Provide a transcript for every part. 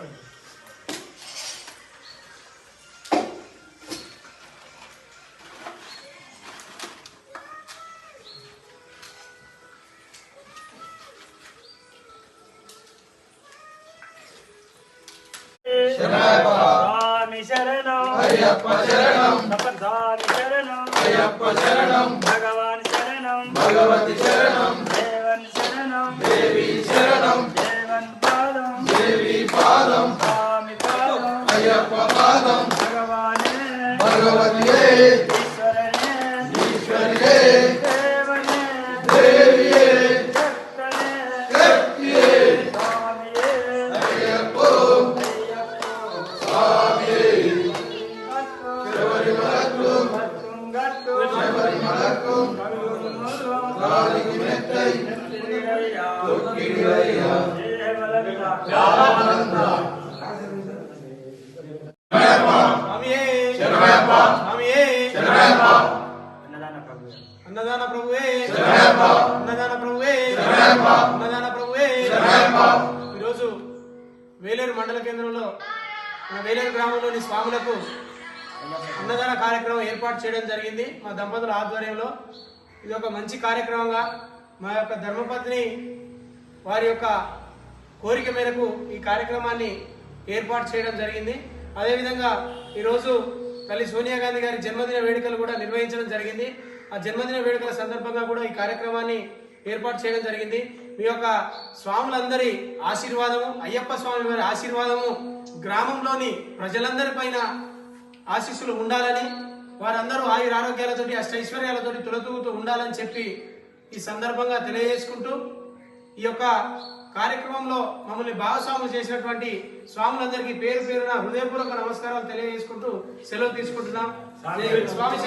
స్వామి శరణం. అయ్యప్ప శరణం. సపదాని శరణం. అయ్యప్ప శరణం. భగవాన్ శరణం. భగవతి శరణం. దేవన్ శరణం. దేవి శరణం. ஐயப்ப பாதம் பகவானே பகவதியே ஈஸ்வரனே ஈஸ்வரியே தேவனே தேவியே சக்தனே சக்தியே சாமியே ஐயப்போ ஐயப்போ சாமியே. சிவரி மலக்கும் மத்தும் கட்டும் சிவரி மலக்கும் கவிழும் முருகம் காலிக்கு மெத்தை தொக்கிடையா தொக்கிடையா అన్నదాన ప్రభువే. అన్నదాన ప్రభువే. అన్నదాన ప్రభువే. ఈరోజు వేలేరు మండల కేంద్రంలో మన వేలేరు గ్రామంలోని స్వాములకు అన్నదాన కార్యక్రమం ఏర్పాటు చేయడం జరిగింది. మా దంపతుల ఆధ్వర్యంలో ఇది ఒక మంచి కార్యక్రమంగా మా యొక్క ధర్మపత్ని వారి యొక్క కోరిక మేరకు ఈ కార్యక్రమాన్ని ఏర్పాటు చేయడం జరిగింది. అదేవిధంగా ఈరోజు తల్లి సోనియా గాంధీ గారి జన్మదిన వేడుకలు కూడా నిర్వహించడం జరిగింది. ఆ జన్మదిన వేడుకల సందర్భంగా కూడా ఈ కార్యక్రమాన్ని ఏర్పాటు చేయడం జరిగింది. మీ యొక్క స్వాములందరి ఆశీర్వాదము అయ్యప్ప స్వామి వారి ఆశీర్వాదము గ్రామంలోని ప్రజలందరి పైన ఆశీస్సులు ఉండాలని వారందరూ ఆయుర ఆరోగ్యాలతోటి అష్టైశ్వర్యాలతోటి తులతూగుతూ ఉండాలని చెప్పి ఈ సందర్భంగా తెలియజేసుకుంటూ ఈ యొక్క కార్యక్రమంలో మమ్మల్ని భాగస్వాములు చేసినటువంటి స్వాములందరికీ పేరు పేరున హృదయపూర్వక నమస్కారాలు తెలియజేసుకుంటూ సెలవు తీసుకుంటున్నాం. స్వామి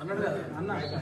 అన్నాడు అన్న.